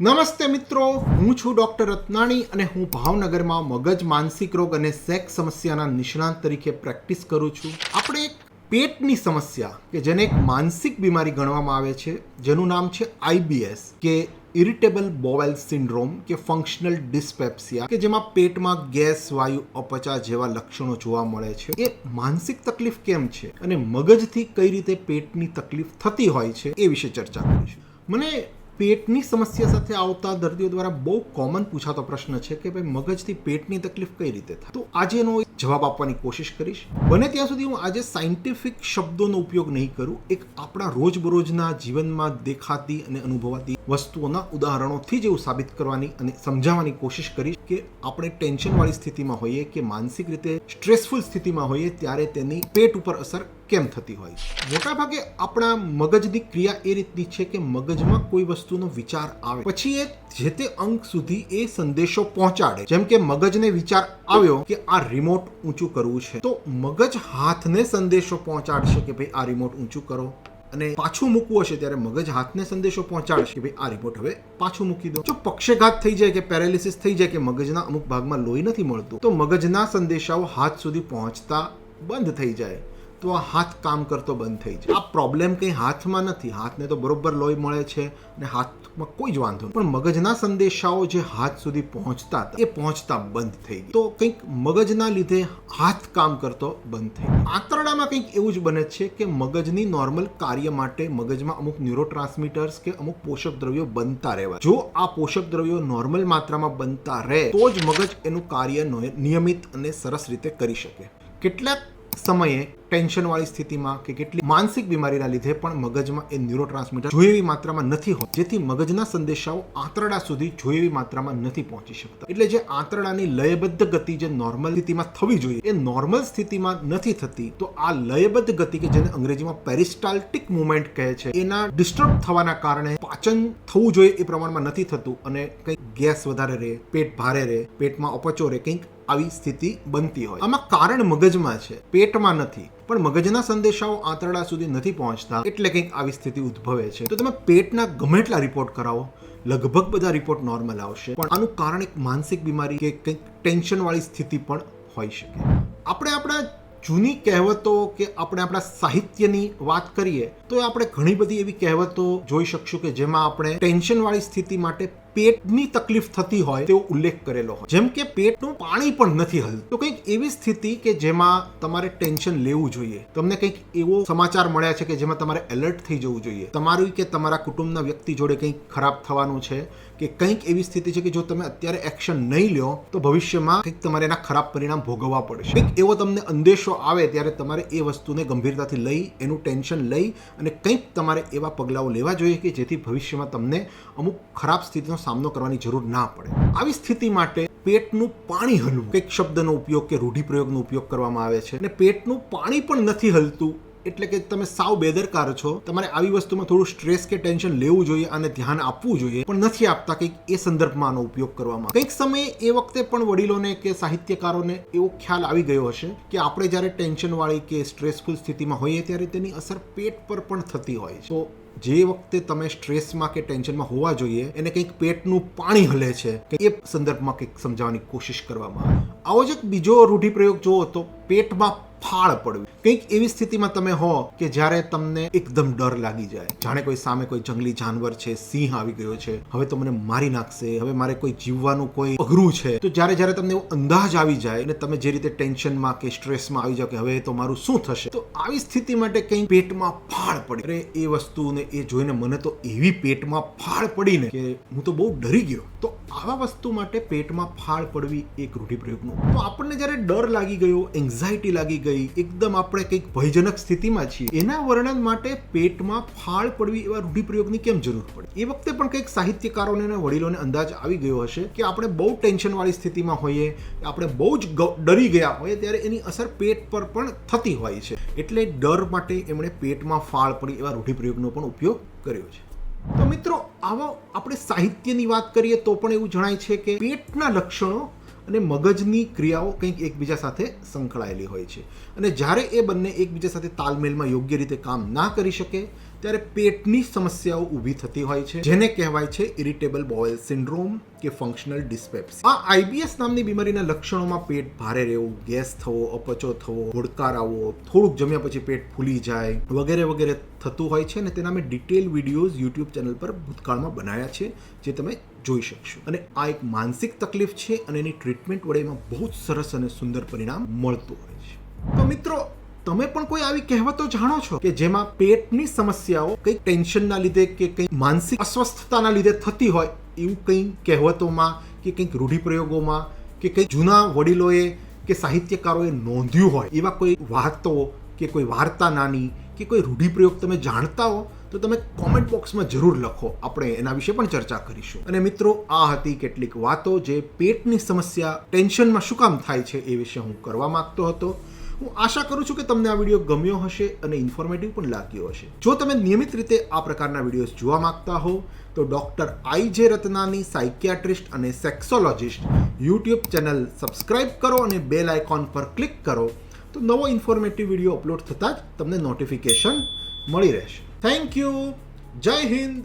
નમસ્તે મિત્રો, હું છું ડૉક્ટર રત્નાણી અને હું ભાવનગરમાં મગજ, માનસિક રોગ અને સેક્સ સમસ્યાના નિષ્ણાંત તરીકે પ્રેક્ટિસ કરું છું. આપણે એક પેટની સમસ્યા, કે જેને એક માનસિક બીમારી ગણવામાં આવે છે, જેનું નામ છે આઈબીએસ કે ઇરિટેબલ બોવેલ સિન્ડ્રોમ, કે ફંક્શનલ ડિસ્પેપ્સિયા, કે જેમાં પેટમાં ગેસ, વાયુ, અપચા જેવા લક્ષણો જોવા મળે છે. એ માનસિક તકલીફ કેમ છે અને મગજથી કઈ રીતે પેટની તકલીફ થતી હોય છે, એ વિશે ચર્ચા કરીશું. મને પેટની સમસ્યા સાથે આવતા દર્દીઓ દ્વારા બહુ કોમન પૂછાતો પ્રશ્ન છે કે ભાઈ મગજથી પેટની તકલીફ કઈ રીતે થાય? તો આજે એનો જવાબ આપવાની કોશિશ કરીશ. બને ત્યાં સુધી હું આજે સાયન્ટિફિક શબ્દોનો ઉપયોગ નહીં કરું. એક આપણા રોજબરોજના જીવનમાં દેખાતી અને અનુભવાતી વસ્તુઓના ઉદાહરણોથી જ એવું સાબિત કરવાની અને સમજાવવાની કોશિશ કરીશ કે આપણે ટેન્શનવાળી સ્થિતિમાં હોઈએ કે માનસિક રીતે સ્ટ્રેસફુલ સ્થિતિમાં હોઈએ ત્યારે તેની પેટ ઉપર અસર કેમ થતી હોય મોટાભાગે આપણા મગજની ક્રિયા એ રીતની છે કે મગજમાં કોઈ વસ્તુનો વિચાર આવે. પછી એ જે તે અંક સુધી એ સંદેશો પહોંચાડે. જેમ કે મગજને વિચાર આવ્યો કે આ રિમોટ ઊંચું કરવું છે. તો મગજ હાથને સંદેશો પહોંચાડશે કે ભાઈ આ રિમોટ ઊંચું કરો. અને પાછું મૂકવું હશે ત્યારે મગજ હાથને સંદેશો પહોંચાડશે કે ભાઈ આ રિમોટ હવે પાછું મૂકી દો. જો પક્ષઘાત થઈ જાય કે પેરાલિસિસ થઈ જાય કે મગજના અમુક ભાગમાં લોહી નથી મળતું, તો મગજના સંદેશાઓ હાથ સુધી પહોંચતા બંધ થઈ જાય. તો આ હાથ કામ કરતો બંધ થઈ જાય. આ પ્રોબ્લેમ કંઈ હાથમાં નથી. હાથને તો બરોબર લોહી મળે છે અને હાથમાં કોઈ જ વાંધો પણ મગજના સંદેશાઓ જે હાથ સુધી પહોંચતા એ પહોંચતા બંધ થઈ ગયા. તો કંઈક મગજના લીધે હાથ કામ કરતો બંધ થઈ ગયો. આંતરડામાં કંઈક એવું જ બને છે કે મગજની નોર્મલ કાર્ય માટે મગજમાં અમુક ન્યુરોટ્રાન્સમીટર્સ કે અમુક પોષક દ્રવ્યો બનતા રહેવા. જો આ પોષક દ્રવ્યો નોર્મલ માત્રામાં બનતા રહે, તો જ મગજ એનું કાર્ય નિયમિત અને સરસ રીતે કરી શકે. કેટલાક સમયે ટેન્શનવાળી સ્થિતિમાં કે કેટલી માનસિક બીમારીના લીધે પણ મગજમાં એ ન્યુરોટ્રાન્સમીટર જોઈએ એવી માત્રામાં નથી હોત, જેથી મગજના સંદેશાઓ આંતરડા સુધી જોઈએ એવી માત્રામાં નથી પહોંચી શકતા. એટલે જે આંતરડાની લયબદ્ધ ગતિ જે નોર્મલ સ્થિતિમાં થવી જોઈએ, એ નોર્મલ સ્થિતિમાં નથી થતી, તો આ લયબદ્ધ ગતિ કે જેને અંગ્રેજીમાં પેરિસ્ટાલ્ટિક મુવમેન્ટ કહે છે, એના ડિસ્ટર્બ થવાના કારણે પાચન થવું જોઈએ એ પ્રમાણમાં નથી થતું અને કંઈક ગેસ વધારે રહે, પેટ ભારે રહે, પેટમાં અપચો રહે, કંઈક આવી સ્થિતિ બનતી હોય. આમાં કારણ મગજમાં છે. પેટમાં નથી. પણ મગજના સંદેશાઓ આંતરડા સુધી નથી પહોંચતા એટલે કંઈક આવી સ્થિતિ ઉદ્ભવે છે. તો તમે પેટના ગમે એટલા રિપોર્ટ કરાવો. લગભગ બધા રિપોર્ટ નોર્મલ આવશે. પણ આનું કારણ એક માનસિક બીમારી કે કંઈક ટેન્શનવાળી સ્થિતિ પણ હોઈ શકે. આપણે આપણા જૂની કહેવતો કે આપણે આપણા સાહિત્યની વાત કરીએ, તો આપણે ઘણી બધી એવી કહેવતો જોઈ શકશું કે જેમાં આપણે ટેન્શનવાળી સ્થિતિ માટે પેટની તકલીફ થતી હોય તેવો ઉલ્લેખ કરેલો હોય. જેમ કે પેટનું પાણી પણ નથી હલતું. તો કંઈક એવી સ્થિતિ કે જેમાં તમારે ટેન્શન લેવું જોઈએ. તમને કંઈક એવો સમાચાર મળ્યા છે કે જેમાં તમારે એલર્ટ થઈ જવું જોઈએ. તમારું કે તમારા કુટુંબના વ્યક્તિ જોડે કંઈક ખરાબ થવાનું છે કે કંઈક એવી સ્થિતિ છે કે જો તમે અત્યારે એક્શન નહીં લ્યો, તો ભવિષ્યમાં કંઈક તમારે એના ખરાબ પરિણામ ભોગવવા પડશે. કંઈક એવો તમને અંદેશો આવે ત્યારે તમારે એ વસ્તુને ગંભીરતાથી લઈ, એનું ટેન્શન લઈ અને કંઈક તમારે એવા પગલાઓ લેવા જોઈએ કે જેથી ભવિષ્યમાં તમને અમુક ખરાબ સ્થિતિનો સામનો કરવાની જરૂર ના પડે. આવી સ્થિતિ માટે પેટનું પાણી હલવું. કંઈક શબ્દનો ઉપયોગ કે રૂઢિપ્રયોગનો ઉપયોગ કરવામાં આવે છે. અને પેટનું પાણી પણ નથી હલતું, એટલે કે તમે સાવ બેદરકાર છો. તમારે આવી વસ્તુમાં થોડું સ્ટ્રેસ કે ટેન્શન લેવું જોઈએ અને ધ્યાન આપવું જોઈએ, પણ નથી આપતા કંઈક એ સંદર્ભમાં આનો ઉપયોગ કરવામાં. કંઈક સમયે એ વખતે પણ વડીલોને કે સાહિત્યકારોને એવો ખ્યાલ આવી ગયો હશે કે આપણે જ્યારે ટેન્શનવાળી કે સ્ટ્રેસફુલ સ્થિતિમાં હોઈએ ત્યારે તેની અસર પેટ પર પણ થતી હોય છે. તો જે વખતે તમે સ્ટ્રેસમાં કે ટેન્શનમાં હોવા જોઈએ, એને કંઈક પેટનું પાણી હલે છે, કે એ સંદર્ભમાં કંઈક સમજાવવાની કોશિશ કરવામાં આવે. જ એક બીજો રૂઢિપ્રયોગ જુઓ તો પેટમાં ફાળ પડવી. કંઈક એવી સ્થિતિમાં તમે હો કે જ્યારે તમને એકદમ ડર લાગી જાય. જાણે કોઈ સામે કોઈ જંગલી જાનવર છે, સિંહ આવી ગયો છે. હવે તો મને મારી નાખશે. હવે મારે કોઈ જીવવાનું કોઈ અઘરું છે. તો જ્યારે જ્યારે તમને એવો અંદાજ આવી જાય અને તમે જે રીતે ટેન્શનમાં કે સ્ટ્રેસમાં આવી જાવ કે હવે તો મારું શું થશે? તો આવી સ્થિતિ માટે કંઈક પેટમાં ફાળ પડે. અરે, એ વસ્તુને એ જોઈને મને તો એવી પેટમાં ફાળ પડીને કે હું તો બહુ ડરી ગયો. તો આવા વસ્તુ માટે પેટમાં ફાળ પડવી એક રૂઢિપ્રયોગનું. તો આપણને જ્યારે ડર લાગી ગયો એન્ઝાયટી લાગી ગઈ, એકદમ આપણે કંઈક ભયજનક સ્થિતિમાં છીએ, એના વર્ણન માટે પેટમાં ફાળ પડવી એવા રૂઢિપ્રયોગની કેમ જરૂર પડે? એ વખતે પણ કંઈક સાહિત્યકારોને અને વડીલોને અંદાજ આવી ગયો હશે કે આપણે બહુ ટેન્શનવાળી સ્થિતિમાં હોઈએ, આપણે બહુ જ ડરી ગયા હોઈએ, ત્યારે એની અસર પેટ પર પણ થતી હોય છે. એટલે ડર માટે એમણે પેટમાં ફાળ પડી એવા રૂઢિપ્રયોગનો પણ ઉપયોગ કર્યો છે. તો મિત્રો, આવા આપણે સાહિત્યની વાત કરીએ તો પણ એવું જણાય છે કે પેટના લક્ષણો અને મગજની ક્રિયાઓ કંઈક એકબીજા સાથે સંકળાયેલી હોય છે. અને જ્યારે એ બંને એકબીજા સાથે તાલમેલમાં યોગ્ય રીતે કામ ના કરી શકે ત્યારે પેટની સમસ્યાઓ ઊભી થતી હોય છે, જેને કહેવાય છે ઇરિટેબલ બોવેલ સિન્ડ્રોમ કે ફંક્શનલ ડિસ્પેપ્સ આ આઈબીએસ નામની બીમારીના લક્ષણોમાં પેટ ભારે રહેવું, ગેસ થવો, અપચો થવો હોડકાર આવવો, થોડુંક જમ્યા પછી પેટ ફૂલી જાય, વગેરે વગેરે થતું હોય છે અને તેના મેં ડિટેલ વિડીયોઝ યુટ્યુબ ચેનલ પર ભૂતકાળમાં બનાવ્યા છે, જે તમે જોઈ શકશો. અને આ એક માનસિક તકલીફ છે અને એની ટ્રીટમેન્ટ વડે એમાં બહુ જ સરસ અને સુંદર પરિણામ મળતું હોય છે. તો મિત્રો તમે પણ કોઈ આવી કહેવતો જાણો છો કે જેમાં પેટની સમસ્યાઓ કંઈક ટેન્શનના લીધે કે કંઈક માનસિક અસ્વસ્થતાના લીધે થતી હોય એવું કંઈ કહેવતોમાં કે કંઈક રૂઢિપ્રયોગોમાં કે કંઈક જૂના વડીલોએ કે સાહિત્યકારોએ નોંધ્યું હોય એવા કોઈ વાતો કે કોઈ વાર્તા નાની કે કોઈ રૂઢિપ્રયોગ તમે જાણતા હો, તો તમે કોમેન્ટ બોક્સમાં જરૂર લખો. આપણે એના વિશે પણ ચર્ચા કરીશું. અને મિત્રો, આ હતી કેટલીક વાતો જે પેટની સમસ્યા, ટેન્શનમાં શું કામ થાય છે એ વિશે હું કરવા માંગતો હતો. હું આશા કરું છું કે તમને આ વીડિયો ગમ્યો હશે અને ઇન્ફોર્મેટિવ પણ લાગ્યો હશે. જો તમે નિયમિત રીતે આ પ્રકારના વિડીયોઝ જોવા માંગતા હો, તો ડૉક્ટર આઈ જે રત્નાની સાયકિયાટ્રિસ્ટ અને સેક્સોલોજિસ્ટ યુટ્યુબ ચેનલ સબસ્ક્રાઇબ કરો અને બેલ આઇકોન પર ક્લિક કરો, તો નવો ઇન્ફોર્મેટિવ વીડિયો અપલોડ થતાં જ તમને નોટિફિકેશન મળી રહેશે. થેન્ક યુ જય હિન્દ.